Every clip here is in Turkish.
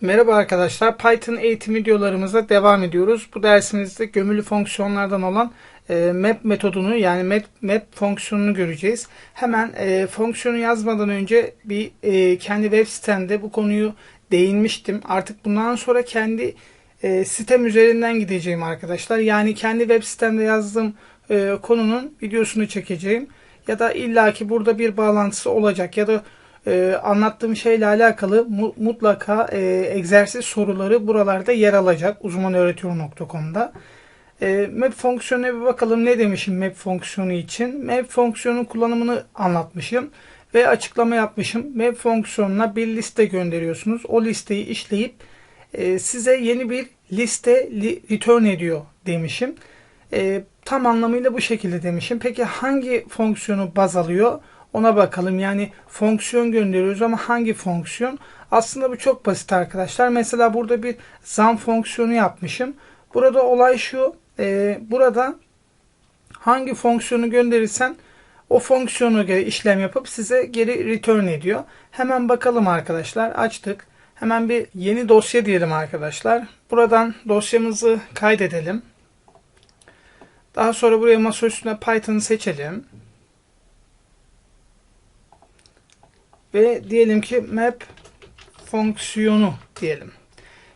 Merhaba arkadaşlar. Python eğitim videolarımıza devam ediyoruz. Bu dersimizde gömülü fonksiyonlardan olan e, map metodunu yani map, map fonksiyonunu göreceğiz. Hemen e, fonksiyonu yazmadan önce bir e, kendi web sitemde bu konuyu değinmiştim. Artık bundan sonra kendi e, sitem üzerinden gideceğim arkadaşlar. Yani kendi web sitemde yazdığım e, konunun videosunu çekeceğim. Ya da illaki burada bir bağlantısı olacak ya da e, anlattığım şeyle alakalı mu, mutlaka e, egzersiz soruları buralarda yer alacak uzmanöğretiyor.com'da. E, map fonksiyonuna bir bakalım ne demişim map fonksiyonu için. Map fonksiyonun kullanımını anlatmışım ve açıklama yapmışım. Map fonksiyonuna bir liste gönderiyorsunuz. O listeyi işleyip e, size yeni bir liste li, return ediyor demişim. E, tam anlamıyla bu şekilde demişim. Peki hangi fonksiyonu baz alıyor? Ona bakalım. Yani fonksiyon gönderiyoruz ama hangi fonksiyon? Aslında bu çok basit arkadaşlar. Mesela burada bir zam fonksiyonu yapmışım. Burada olay şu. E, burada hangi fonksiyonu gönderirsen o fonksiyonu göre işlem yapıp size geri return ediyor. Hemen bakalım arkadaşlar. Açtık. Hemen bir yeni dosya diyelim arkadaşlar. Buradan dosyamızı kaydedelim. Daha sonra buraya masa üstüne Python'ı seçelim. Ve diyelim ki map fonksiyonu diyelim.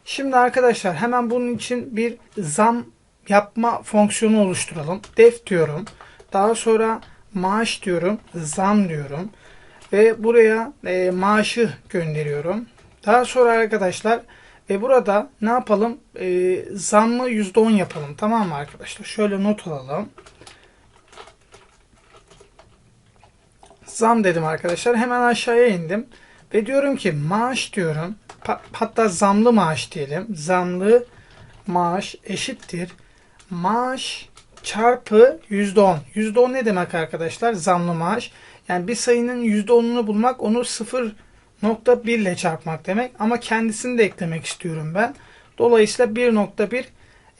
Şimdi arkadaşlar hemen bunun için bir zam yapma fonksiyonu oluşturalım. Def diyorum. Daha sonra maaş diyorum. Zam diyorum. Ve buraya e, maaşı gönderiyorum. Daha sonra arkadaşlar ve burada ne yapalım? E, zammı %10 yapalım. Tamam mı arkadaşlar? Şöyle not alalım. Zam dedim arkadaşlar. Hemen aşağıya indim. Ve diyorum ki maaş diyorum. Hatta zamlı maaş diyelim. Zamlı maaş eşittir. Maaş çarpı %10. %10 ne demek arkadaşlar? Zamlı maaş. Yani bir sayının %10'unu bulmak onu 0.1 ile çarpmak demek. Ama kendisini de eklemek istiyorum ben. Dolayısıyla 1.1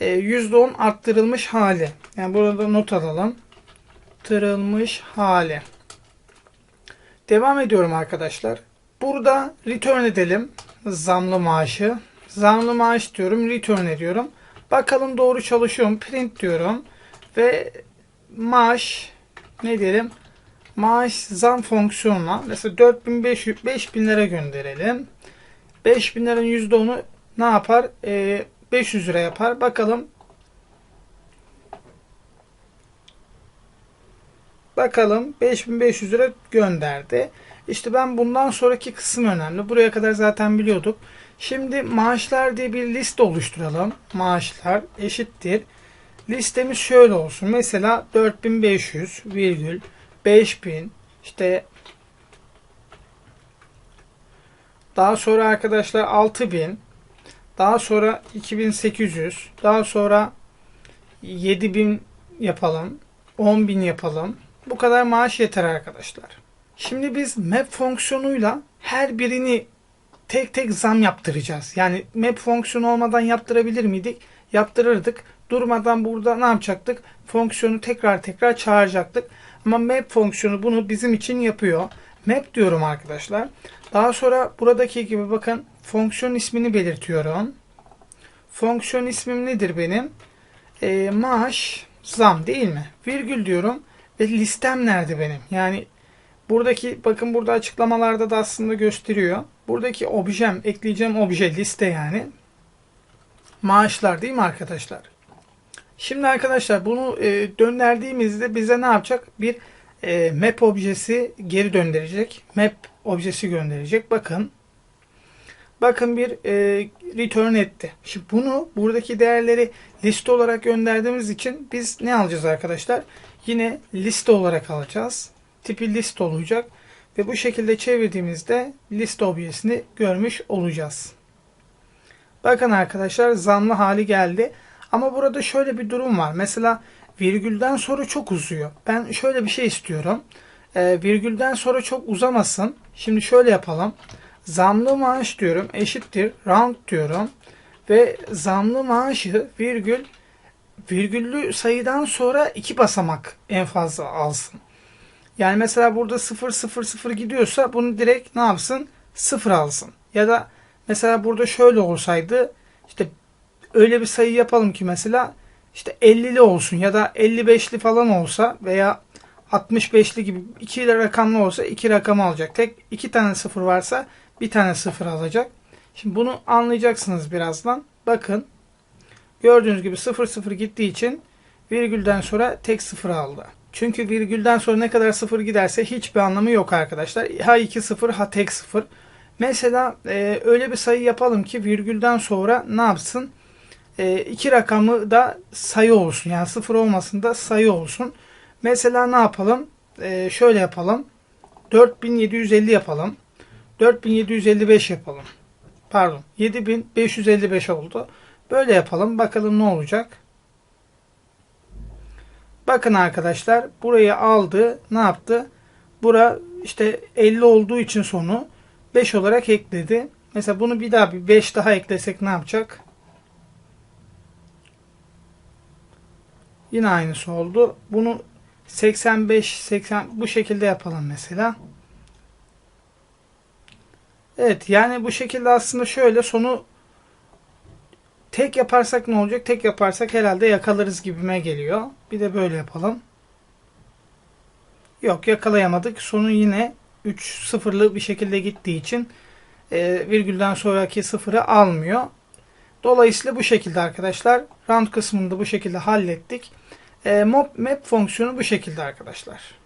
%10 e, arttırılmış hali. Yani burada not alalım. Arttırılmış hali. Devam ediyorum arkadaşlar. Burada return edelim zamlı maaşı. Zamlı maaş diyorum, return ediyorum. Bakalım doğru çalışıyor mu? Print diyorum. Ve maaş ne diyelim? Maaş zam fonksiyonuna mesela 4500 5000 lira gönderelim. 5000 liranın %10'u ne yapar? Ee, 500 lira yapar. Bakalım Bakalım 5500 lira gönderdi. İşte ben bundan sonraki kısım önemli. Buraya kadar zaten biliyorduk. Şimdi maaşlar diye bir liste oluşturalım. Maaşlar eşittir. Listemiz şöyle olsun. Mesela 4500 virgül 5000 işte daha sonra arkadaşlar 6000 daha sonra 2800 daha sonra 7000 yapalım 10000 yapalım bu kadar maaş yeter arkadaşlar. Şimdi biz map fonksiyonuyla her birini tek tek zam yaptıracağız. Yani map fonksiyonu olmadan yaptırabilir miydik? Yaptırırdık. Durmadan burada ne yapacaktık? Fonksiyonu tekrar tekrar çağıracaktık. Ama map fonksiyonu bunu bizim için yapıyor. Map diyorum arkadaşlar. Daha sonra buradaki gibi bakın fonksiyon ismini belirtiyorum. Fonksiyon ismim nedir benim? E, maaş zam değil mi? Virgül diyorum. Ve listem nerede benim? Yani buradaki bakın burada açıklamalarda da aslında gösteriyor. Buradaki objem, ekleyeceğim obje liste yani. Maaşlar değil mi arkadaşlar? Şimdi arkadaşlar bunu e, döndürdüğümüzde bize ne yapacak? Bir e, map objesi geri döndürecek. Map objesi gönderecek. Bakın. Bakın bir e, return etti. Şimdi bunu buradaki değerleri liste olarak gönderdiğimiz için biz ne alacağız arkadaşlar? Yine liste olarak alacağız. Tipi list olacak. Ve bu şekilde çevirdiğimizde liste objesini görmüş olacağız. Bakın arkadaşlar zamlı hali geldi. Ama burada şöyle bir durum var. Mesela virgülden sonra çok uzuyor. Ben şöyle bir şey istiyorum. E, virgülden sonra çok uzamasın. Şimdi şöyle yapalım. Zamlı maaş diyorum eşittir round diyorum. Ve zamlı maaşı virgül virgüllü sayıdan sonra iki basamak en fazla alsın. Yani mesela burada 0 0 0 gidiyorsa bunu direkt ne yapsın? 0 alsın. Ya da Mesela burada şöyle olsaydı işte öyle bir sayı yapalım ki mesela işte 50'li olsun ya da 55'li falan olsa veya 65'li gibi iki rakamlı olsa iki rakam alacak. Tek iki tane sıfır varsa bir tane sıfır alacak. Şimdi bunu anlayacaksınız birazdan. Bakın gördüğünüz gibi 0 0 gittiği için virgülden sonra tek sıfır aldı. Çünkü virgülden sonra ne kadar sıfır giderse hiçbir anlamı yok arkadaşlar. Ha 2 sıfır ha tek sıfır. Mesela e, öyle bir sayı yapalım ki virgülden sonra ne yapsın? E, iki rakamı da sayı olsun. Yani sıfır olmasın da sayı olsun. Mesela ne yapalım? E, şöyle yapalım. 4750 yapalım. 4755 yapalım. Pardon. 7555 oldu. Böyle yapalım. Bakalım ne olacak. Bakın arkadaşlar. Burayı aldı. Ne yaptı? Bura işte 50 olduğu için sonu 5 olarak ekledi. Mesela bunu bir daha bir 5 daha eklesek ne yapacak? Yine aynısı oldu. Bunu 85 80 bu şekilde yapalım mesela. Evet yani bu şekilde aslında şöyle sonu tek yaparsak ne olacak? Tek yaparsak herhalde yakalarız gibime geliyor. Bir de böyle yapalım. Yok yakalayamadık. Sonu yine 3 sıfırlı bir şekilde gittiği için e, virgülden sonraki sıfırı almıyor. Dolayısıyla bu şekilde arkadaşlar. Round kısmını da bu şekilde hallettik. E, map, fonksiyonu bu şekilde arkadaşlar.